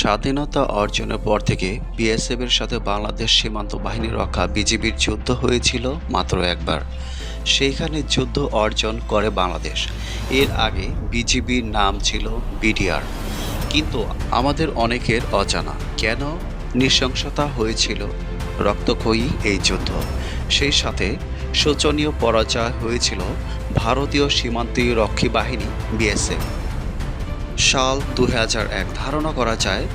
স্বাধীনতা অর্জনের পর থেকে বিএসএফ এর সাথে বাংলাদেশ সীমান্ত বাহিনী রক্ষা বিজিবির যুদ্ধ হয়েছিল মাত্র একবার। সেইখানে যুদ্ধ অর্জন করে বাংলাদেশ। এর আগে বিজিবির নাম ছিল বিডিআর কিন্তু আমাদের অনেকের অজানা কেন নৃশংসতা হয়েছিল রক্তক্ষয়ী এই যুদ্ধ? সেই সাথে শোচনীয় পরাজয় হয়েছিল ভারতীয় সীমান্তীয় রক্ষী বাহিনী বিএসএফ সাল দু এক ধারণা করা যায়,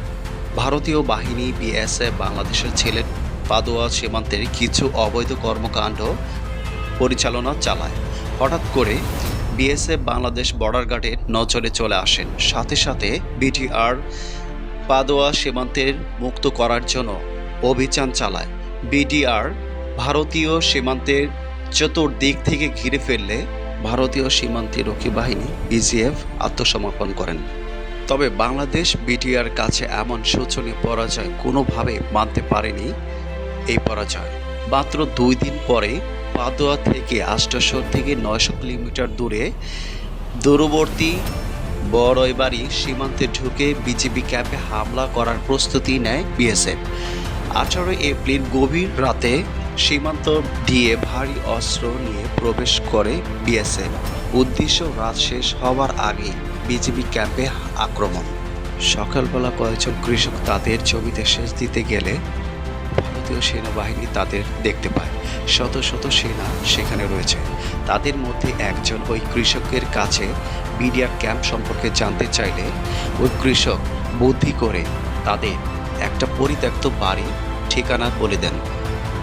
ভারতীয় বাহিনী বিএসএফ বাংলাদেশের ছেলে পাদোয়া সীমান্তের কিছু অবৈধ কর্মকাণ্ড পরিচালনা চালায়। হঠাৎ করে বিএসএফ বাংলাদেশ বর্ডার গার্ডের নজরে চলে আসেন। সাথে সাথে বিটিআর পাদোয়া সীমান্তের মুক্ত করার জন্য অভিযান চালায়। বিডিআর ভারতীয় সীমান্তের চতুর্দিক থেকে ঘিরে ফেললে ভারতীয় সীমান্তে রক্ষী বাহিনী বিজিএফ আত্মসমর্পণ করেন। তবে বাংলাদেশ বিটিআর কাছে এমন শোচনীয় পরাজয় কোনোভাবে মানতে পারেনি এই পরাজয়। মাত্র দুই দিন পরে পাদোয়া থেকে আষ্টশো থেকে নয়শো কিলোমিটার দূরে দূরবর্তী বড়ইবাড়ি সীমান্তে ঢুকে বিজিবি ক্যাম্পে হামলা করার প্রস্তুতি নেয় বিএসএফ আঠারোই এপ্রিল গভীর রাতে সীমান্ত দিয়ে ভারী অস্ত্র নিয়ে প্রবেশ করে বিএসএফ। উদ্দেশ্য রাত শেষ হওয়ার আগে বিজিবি ক্যাম্পে আক্রমণ। সকালবেলা কয়েকজন কৃষক তাদের জমিতে সেচ দিতে গেলে ভারতীয় সেনাবাহিনী তাদের দেখতে পায়। শত শত সেনা সেখানে রয়েছে। তাদের মধ্যে একজন ওই কৃষকের কাছে বিডিআর ক্যাম্প সম্পর্কে জানতে চাইলে ওই কৃষক বুদ্ধি করে তাদের একটা পরিত্যক্ত বাড়ি ঠিকানা বলে দেন।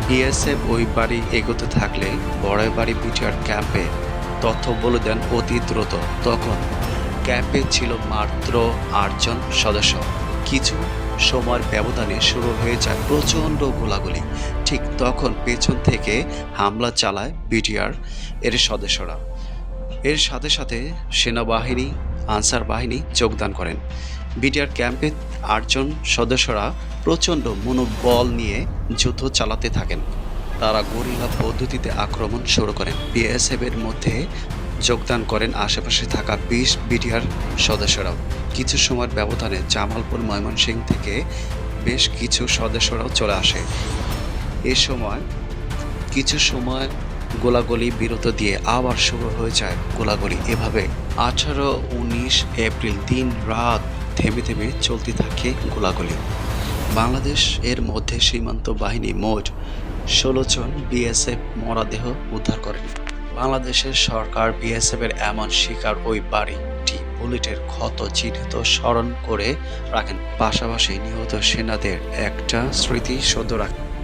বিএসএফ ওই বাড়ি এগোতে থাকলে বড়াই বাড়ি বিটিআর ক্যাম্পে তথ্য বলে দেন অতি দ্রুত। তখন ক্যাম্পে ছিল মাত্র আটজন সদস্য। কিছু সময়ের ব্যবধানে শুরু হয়ে যায় প্রচণ্ড গোলাগুলি। ঠিক তখন পেছন থেকে হামলা চালায় বিটিআর এর সদস্যরা। এর সাথে সাথে সেনাবাহিনী, আনসার বাহিনী যোগদান করেন। বিটিআর ক্যাম্পে আটজন সদস্যরা প্রচণ্ড মনোবল নিয়ে যুদ্ধ চালাতে থাকেন। তারা গরিলা পদ্ধতিতে আক্রমণ শুরু করেন। বিএসএফ এর মধ্যে যোগদান করেন আশেপাশে থাকা বিশ বিটিআর সদস্যরাও। কিছু সময়ের ব্যবধানে জামালপুর, ময়মনসিংহ থেকে বেশ কিছু সদস্যরাও চলে আসে। এ সময় কিছু সময় গোলাগুলি বিরত দিয়ে আবার শুরু হয়ে যায় গোলাগুলি। এভাবে আঠারো, উনিশ এপ্রিল দিন রাত থেমে থেমে চলতে থাকে গোলাগুলি। বাংলাদেশ এর মধ্যে সীমান্ত বাহিনী মোট ষোলো জন বিএসএফ মরাদেহ উদ্ধার করেন বাংলাদেশের সরকার বিএসএফ এর এমন শিকার ওই বাড়িটি বুলেটের ক্ষত চিহ্নিত স্মরণ করে রাখেন। পাশাপাশি নিহত সেনাদের একটা স্মৃতি সদ্য রাখেন।